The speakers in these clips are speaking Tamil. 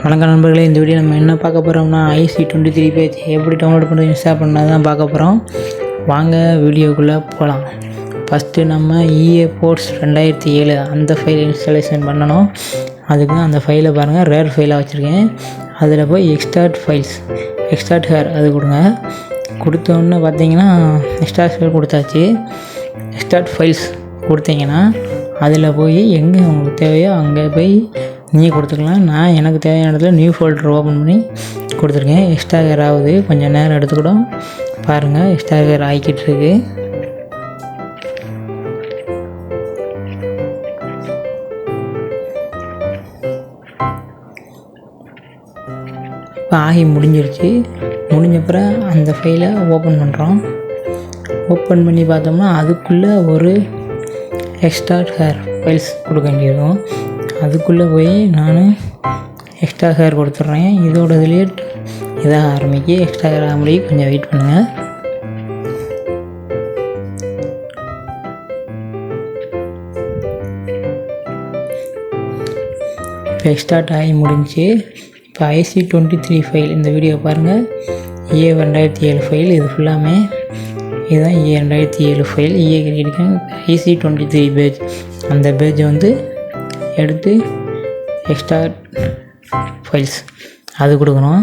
வணக்கம் நண்பர்களே இந்த வீடியோ நம்ம என்ன பார்க்க போகிறோம்னா ஐசி டுவெண்ட்டி த்ரீ பேஜ் எப்படி டவுன்லோட் பண்ணி இன்ஸ்டால் பண்ணால் தான் பார்க்க போகிறோம் வாங்க வீடியோக்குள்ளே போகலாம் ஃபஸ்ட்டு நம்ம இஏ போர்ட்ஸ் ரெண்டாயிரத்தி ஏழு அந்த ஃபைல் இன்ஸ்டாலேஷன் பண்ணணும். அதுக்கு தான் அந்த ஃபைலை பாருங்கள் ரேர் ஃபைலாக வச்சுருக்கேன். அதில் போய் எக்ஸ்டார்ட் ஃபைல்ஸ் எக்ஸ்டார்ட் ஹேர் அது கொடுங்க. கொடுத்தோன்னு பார்த்தீங்கன்னா எக்ஸ்டார்ட் ஹேர் கொடுத்தாச்சு. எக்ஸ்டார்ட் ஃபைல்ஸ் கொடுத்தீங்கன்னா அதில் போய் எங்கே உங்களுக்கு தேவையோ அங்கே போய் நீங்கள் கொடுத்துக்கலாம். நான் எனக்கு தேவையான இடத்துல நியூ ஃபோல்டர் ஓப்பன் பண்ணி கொடுத்துருக்கேன். எக்ஸ்ட்ரா ஆகுது கொஞ்சம் நேரம் எடுத்துக்கிடும். பாருங்கள் எக்ஸ்ட்ரா கேர் ஆகிக்கிட்டு இருக்கு. இப்போ ஆகி முடிஞ்சிருச்சு. முடிஞ்சப்புறம் அந்த ஃபைலை ஓப்பன் பண்ணுறோம் ஓப்பன் பண்ணி பார்த்தோம்னா அதுக்குள்ளே ஒரு எக்ஸ்ட்ரா ஹேர் ஃபைல்ஸ் கொடுக்க வேண்டியிருக்கும். அதுக்குள்ளே போய் நான் எக்ஸ்ட்ரா ஹேர் கொடுத்துட்றேன். இதோட இதுலேயே இதாக ஆரம்பிக்க. எக்ஸ்ட்ரா ஹேர் ஆரம்பி கொஞ்சம் வெயிட் பண்ணுங்கள் இப்போ எக்ஸ்டார்ட் ஆகி முடிஞ்சு இப்போ ஐசி டுவெண்ட்டி த்ரீ ஃபைல் இந்த வீடியோ பாருங்கள் ஏ ரெண்டாயிரத்தி ஏழு ஃபைல் இது ஃபுல்லாமே இதுதான் ஏ ரெண்டாயிரத்தி ஏழு ஃபைல் ஏ creating IC twenty three page அந்த பேஜ் வந்து எடுத்து எக்ஸ்ட்ரா ஃபைல்ஸ் அது கொடுக்கணும்.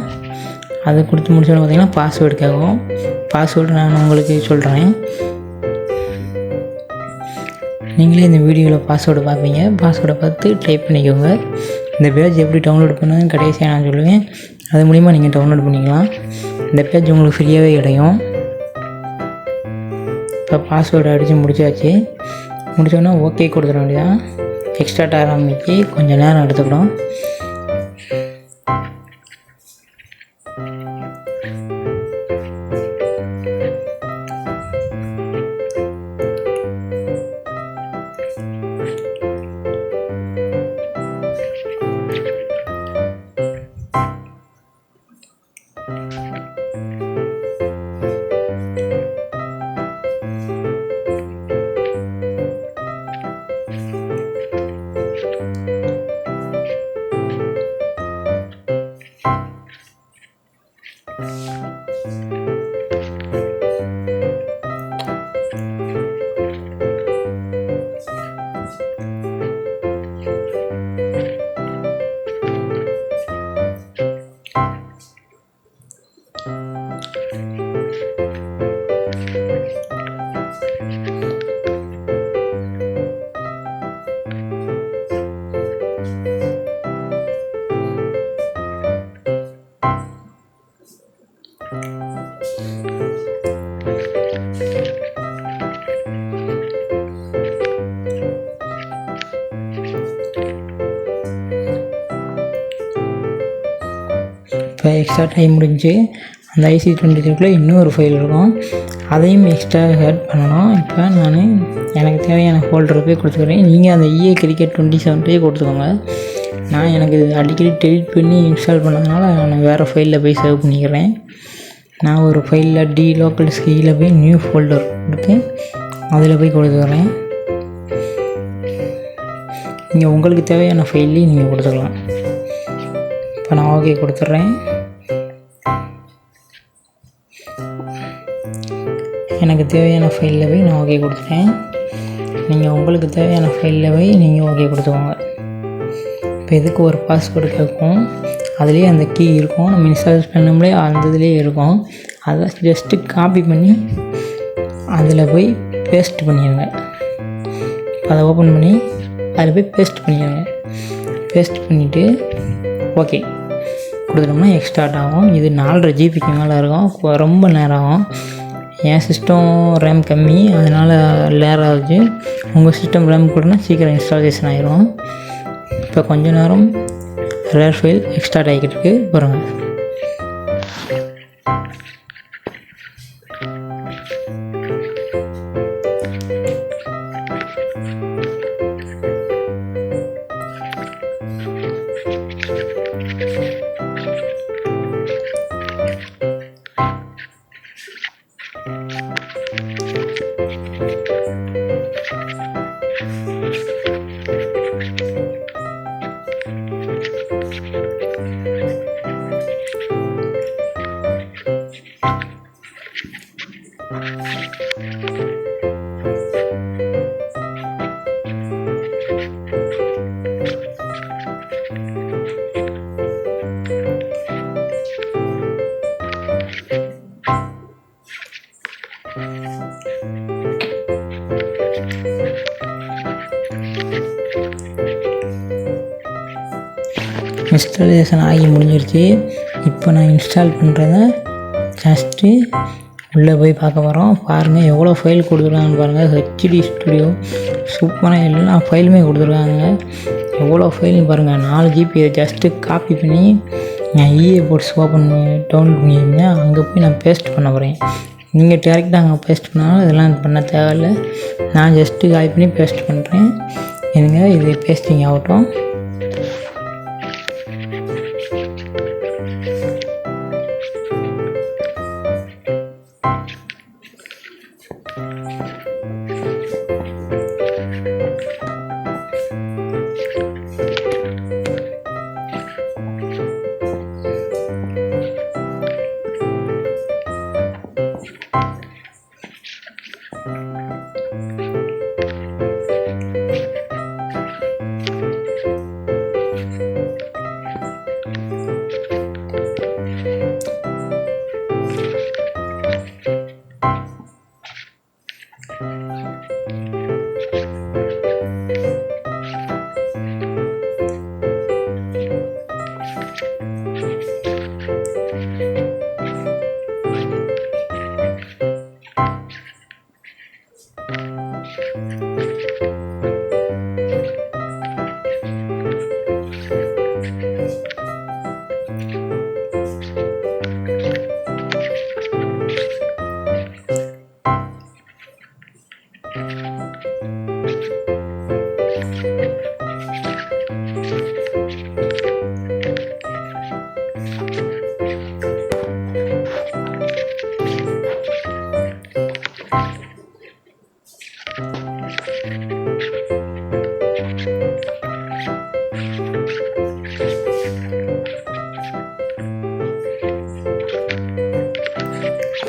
அது கொடுத்து முடிச்சோன்னு பார்த்தீங்கன்னா பாஸ்வேர்டு கேட்கும். பாஸ்வேர்டு நான் உங்களுக்கு சொல்கிறேன் நீங்களே இந்த வீடியோவில் பாஸ்வேர்டு பார்ப்பீங்க. பாஸ்வேர்டை பார்த்து டைப் பண்ணிக்கோங்க. இந்த பேஜ் எப்படி டவுன்லோட் பண்ணுன்னு கடைசியாக நான் சொல்லுவேன். அது மூலிமா நீங்கள் டவுன்லோட் பண்ணிக்கலாம். இந்த பேஜ் உங்களுக்கு ஃப்ரீயாகவே கிடைக்கும். இப்போ பாஸ்வேர்டு அடித்து முடிச்சாச்சு. முடிச்சோன்னா ஓகே கொடுத்துட வேண்டியதான் எக்ஸ்ட்ராட் ஆரம்பிச்சு கொஞ்சம் நேரம் எடுத்துக்கிடும் இப்போ எக்ஸ்ட்ரா டைம் முடிஞ்சு அந்த ஐசி டுவெண்ட்டி த்ரீக்குள்ளே இன்னொரு ஃபைல் இருக்கும். அதையும் எக்ஸ்ட்ரா ஆட் பண்ணணும். இப்போ நான் எனக்கு தேவையான ஃபோல்டர் போய் கொடுத்துக்கிறேன். நீங்கள் அந்த இஏ கிரிக்கெட் டுவெண்ட்டி செவன்ட்டே கொடுத்துக்கோங்க. நான் எனக்கு அடிக்கடி டெலிட் பண்ணி இன்ஸ்டால் பண்ணதுனால நான் வேறு ஃபைலில் போய் சேவ் பண்ணிக்கிறேன். நான் ஒரு ஃபைலில் டி லோக்கல் ஸ்கீயில் போய் நியூ ஃபோல்டர் கொடுத்து அதில் போய் கொடுத்துக்கிறேன் நீங்கள் உங்களுக்கு தேவையான ஃபைல்லையும் நீங்கள் கொடுத்துக்கலாம். இப்போ நான் ஓகே கொடுத்துட்றேன் எனக்கு தேவையான ஃபைலில் போய் நான் ஓகே கொடுத்துட்டேன். நீங்கள் உங்களுக்கு தேவையான ஃபைலில் போய் நீங்கள் ஓகே கொடுத்துக்கோங்க. இப்போ இதுக்கு ஒரு பாஸ்வேர்டு கேட்கும்? அதுலேயே அந்த கீ இருக்கும். நம்ம இன்ஸ்டால் பண்ணோம்லே அந்த இதுலேயே இருக்கும். அதை ஜஸ்ட்டு காப்பி பண்ணி அதில் போய் பேஸ்ட் பண்ணிடுங்க அதை ஓப்பன் பண்ணி அதில் போய் பேஸ்ட் பண்ணிடுங்க பேஸ்ட் பண்ணிவிட்டு ஓகே கொடுத்துட்டோம்னா எக்ஸ்டார்ட் ஆகும். இது நாலரை ஜிபிக்கு மேலே இருக்கும். ரொம்ப நேரம் ஆகும். என் சிஸ்டம் ரேம் கம்மி. அதனால் லேர் ஆகுது. உங்கள் சிஸ்டம் ரேம் கூடனா சீக்கிரம் இன்ஸ்டாலேஷன் ஆகிரும் இப்போ கொஞ்ச நேரம் रेर फेल एक्सटार्ट आरोप Thank. இன்ஸ்டாலேஷன் ஆகி முடிஞ்சிருச்சு. இப்போ நான் இன்ஸ்டால் பண்ணுறத ஜஸ்ட்டு உள்ளே போய் பார்க்க போகிறோம் பாருங்கள் எவ்வளோ ஃபைல் கொடுத்துருக்காங்கன்னு பாருங்கள் ஹெச்டி ஸ்டுடியோ சூப்பராக எல்லா ஃபைலுமே கொடுத்துருக்காங்க. எவ்வளோ ஃபைல்னு பாருங்கள் நாலு ஜிபி ஜஸ்ட்டு காப்பி பண்ணி நான் இஏ போர்ட்ஸ் ஓப்பன் பண்ணி டவுன்லோட் பண்ணியிருந்தேன். அங்கே போய் நான் பேஸ்ட் பண்ண போகிறேன் நீங்கள் டேரெக்டாக அங்கே பேஸ்ட் பண்ணாலும் இதெல்லாம் பண்ண தேவையில்ல. நான் ஜஸ்ட்டு காப்பி பண்ணி பேஸ்ட் பண்ணுறேன் எனக்கு இது பேஸ்டிங் ஆகட்டும்.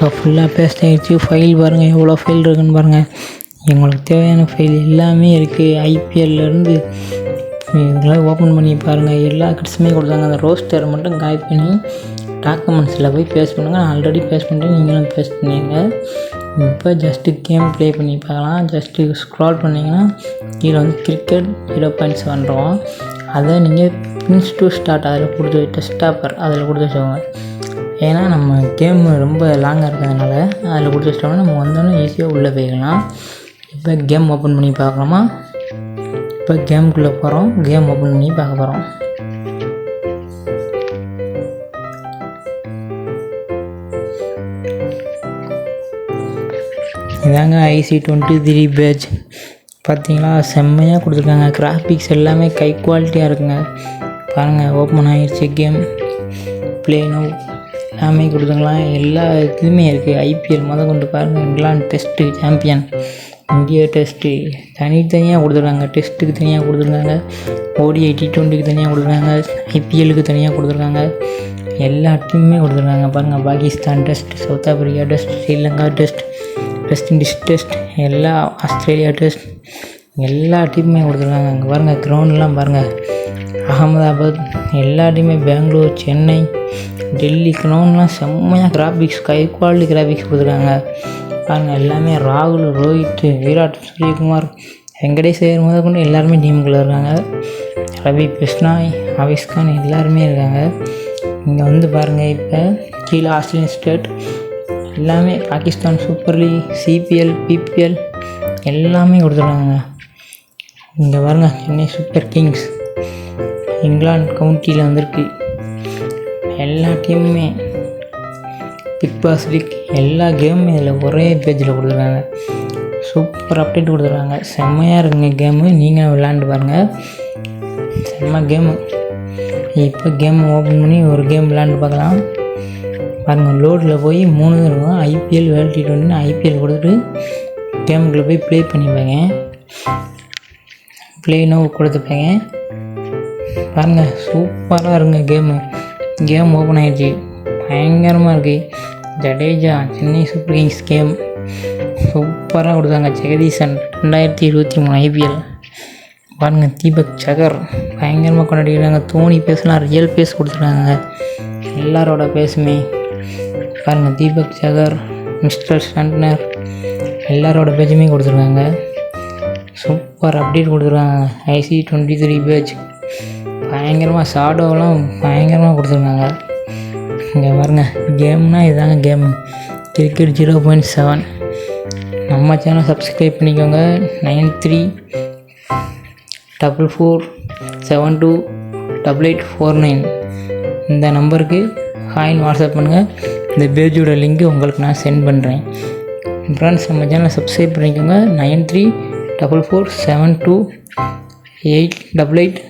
இப்போ ஃபுல்லாக பேஸ்ட் ஆகிடுச்சு ஃபைல் பாருங்கள் எவ்வளோ ஃபைல் இருக்குன்னு பாருங்கள் எங்களுக்கு தேவையான ஃபைல் எல்லாமே இருக்குது ஐபிஎல்லேருந்து இதெல்லாம் ஓப்பன் பண்ணி பாருங்கள் எல்லா கிட்ஸுமே கொடுத்தாங்க. அந்த ரோஸ்டர் மட்டும் காய் பண்ணி டாக்குமெண்ட்ஸில் போய் பேஸ் பண்ணுங்கள் நான் ஆல்ரெடி பேஸ் பண்ணிட்டு நீங்களும் பேஸ் பண்ணிடுங்க. இப்போ ஜஸ்ட்டு கேம் ப்ளே பண்ணி பார்க்கலாம். ஜஸ்ட்டு ஸ்க்ரால் பண்ணிங்கன்னா கீழே வந்து கிரிக்கெட் ஜீரோ பாயிண்ட்ஸ் செவன் அதை நீங்கள் பின்ஸ் டு ஸ்டார்ட் அதில் கொடுத்து டெஸ்டாப்பர் அதில் கொடுத்து வச்சுக்கோங்க. ஏன்னா நம்ம கேம் ரொம்ப லாங்காக இருக்கிறதுனால அதில் கொடுத்து வச்சிட்டோம்னா நம்ம வந்தோடனே ஈஸியாக உள்ளே போயிடலாம். இப்போ கேம் ஓப்பன் பண்ணி பார்க்கலாமா? இப்போ கேமுக்குள்ளே போகிறோம் கேம் ஓப்பன் பண்ணி பார்க்க போகிறோம் இதாங்க ஐசி டுவெண்ட்டி த்ரீ பேட்ச் பார்த்தீங்களா செம்மையாக கொடுத்துருக்காங்க. கிராஃபிக்ஸ் எல்லாமே கை குவாலிட்டியாக இருக்குங்க. பாருங்கள் ஓப்பன் ஆகிடுச்சு கேம் ப்ளே நோ எல்லாமே கொடுத்துக்கலாம் எல்லா இதுவுமே இருக்குது ஐபிஎல் முத கொண்டு பாருங்கள் England test champion India test தனித்தனியாக கொடுத்துருக்காங்க. டெஸ்ட்டுக்கு தனியாக கொடுத்துருக்காங்க. ஓடிஐ டி ட்வெண்ட்டிக்கு தனியாக கொடுத்துருக்காங்க. ஐபிஎலுக்கு தனியாக கொடுத்துருக்காங்க எல்லா டீமுமே கொடுத்துருக்காங்க. பாருங்கள் Pakistan test South Africa test Sri Lanka test West Indies test எல்லா ஆஸ்திரேலியா டெஸ்ட் எல்லா டீமுமே கொடுத்துருக்காங்க. அங்கே பாருங்கள் க்ரௌண்ட்லாம் பாருங்கள் அகமதாபாத் எல்லா டீமுமே பெங்களூர் சென்னை டெல்லி க்ரௌண்ட்லாம் செம்மையாக கிராஃபிக்ஸ் ஹை குவாலிட்டி கிராஃபிக்ஸ் கொடுத்துருக்காங்க. பாருங்கள் எல்லாமே ராகுல் ரோஹித் விராட் சூரியகுமார் வெங்கடேஷ் ஐயர் முதல் கொண்டு எல்லாருமே டீமுக்குள்ளே இருக்காங்க. ரவி கிருஷ்ணாய் ஆவிஸ்கான் எல்லாருமே இருக்காங்க. இங்கே வந்து பாருங்கள் இப்போ கீழே ஆஸ்திரேலியன் ஸ்டேட் எல்லாமே Pakistan super league CPL BPL எல்லாமே கொடுத்துருக்காங்க. இங்கே பாருங்க சென்னை சூப்பர் கிங்ஸ் இங்கிலாந்து கவுண்டியில் வந்திருக்கு. எல்லா டீமுமே பிக் பாஸ் லீக் எல்லா கேமுமே இதில் ஒரே பேஜில் கொடுத்துருக்காங்க. சூப்பர் அப்டேட் கொடுத்துருக்காங்க. செம்மையாக இருக்குங்க கேமு நீங்கள் விளாண்டு பாருங்கள் செம்ம கேமு இப்போ கேம் ஓப்பன் பண்ணி ஒரு கேம் விளாண்டு பார்க்கலாம். பாருங்கள் லோடில் போய் மூணு இருக்கும். ஐபிஎல் வேர்ல்டு டி டுவெண்ட்டின்னு ஐபிஎல் கொடுத்துட்டு கேமுக்குள்ளே போய் ப்ளே பண்ணிப்பாங்க ப்ளே நோ கொடுத்துப்பாங்க பாருங்கள் சூப்பராக இருங்க கேமு கேம் ஓப்பன் ஆகிடுச்சு பயங்கரமாக இருக்குது Jadeja Chennai super kings game. சூப்பராக கொடுத்தாங்க ஜெகதீசன். ரெண்டாயிரத்தி இருபத்தி மூணு ஐபிஎல் பாருங்கள் தீபக் சகர் பயங்கரமாக கொண்டாடிக்கிறாங்க தோனி பேசலாம் ரியல் பேஸ் கொடுத்துருக்காங்க எல்லாரோட பேஸுமே பாருங்கள் தீபக் சகர் மிஸ்டர் ஸ்டன்னர் எல்லாரோட பேஜுமே கொடுத்துருக்காங்க. சூப்பர் அப்டேட் கொடுத்துருக்காங்க. ஐசி டுவெண்ட்டி த்ரீ பேஜ் பயங்கரமாக ஷாடோவெலாம் பயங்கரமாக கொடுத்துருக்காங்க இங்கே பாருங்க கேம்னால் இதாங்க game. Cricket zero point seven. நம்ம சேனல் சப்ஸ்கிரைப் பண்ணிக்கோங்க. Nine three double four seven two double eight four nine. இந்த நம்பருக்கு ஹாயின் வாட்ஸ்அப் பண்ணுங்கள் இந்த பேஜோட லிங்க்கு உங்களுக்கு நான் சென்ட் பண்ணுறேன் ஃப்ரெண்ட்ஸ் நம்ம சேனலை சப்ஸ்கிரைப் பண்ணிக்கோங்க. Nine three double four seven two eight double eight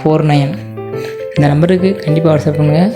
four nine இந்த நம்பருக்கு கண்டிப்பாக வாட்ஸ்அப் பண்ணுங்கள்